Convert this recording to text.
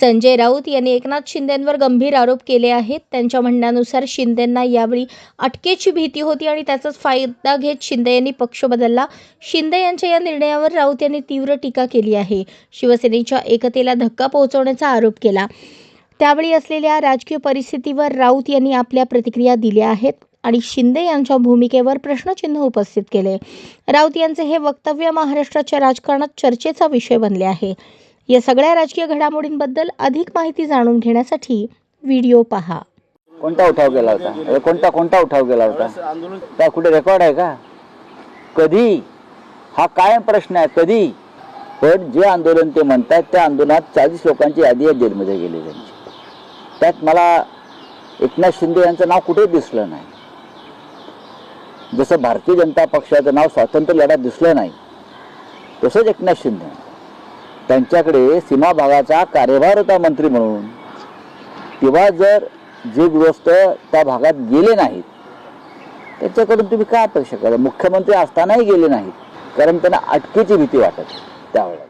संजय राऊत यांनी एकनाथ शिंदेंवर गंभीर आरोप केले आहेत. त्यांच्या म्हणण्यानुसार शिंदेंना यावेळी अटकेची भीती होती आणि त्याचाच फायदा घेत शिंदे यांनी पक्ष बदलला. शिंदे यांच्या या निर्णयावर राऊत यांनी तीव्र टीका केली आहे. शिवसेनेच्या एकतेला धक्का पोहोचवण्याचा आरोप केला. त्यावेळी असलेल्या राजकीय परिस्थितीवर राऊत यांनी आपल्या प्रतिक्रिया दिल्या आहेत आणि शिंदे यांच्या भूमिकेवर प्रश्नचिन्ह उपस्थित केले. राऊत यांचे हे वक्तव्य महाराष्ट्राच्या राजकारणात चर्चेचा विषय बनले आहे. या सगळ्या राजकीय घडामोडींबद्दल अधिक माहिती जाणून घेण्यासाठी व्हिडिओ पहा. कोणता उठाव केला होता? म्हणजे कोणता कोणता उठाव केला होता? काय कुठे रेकॉर्ड आहे का? कधी? हा कायम प्रश्न आहे कधी? पण जे आंदोलन ते म्हणतात त्या आंदोलनात चाळीस लोकांची यादी आहे जेलमध्ये गेली त्यांची. त्यात मला एकनाथ शिंदे यांचं नाव कुठे दिसलं नाही. जसं भारतीय जनता पक्षाचं नाव स्वातंत्र्य लढ्यात दिसलं नाही तसंच एकनाथ शिंदे. त्यांच्याकडे सीमा भागाचा कार्यभार होता मंत्री म्हणून. तेव्हा जर जे गृहस्थ त्या भागात गेले नाहीत त्याच्याकडून तुम्ही काय अपेक्षा करा? मुख्यमंत्री असतानाही गेले नाहीत कारण त्यांना अटकेची भीती वाटत त्यावेळेला.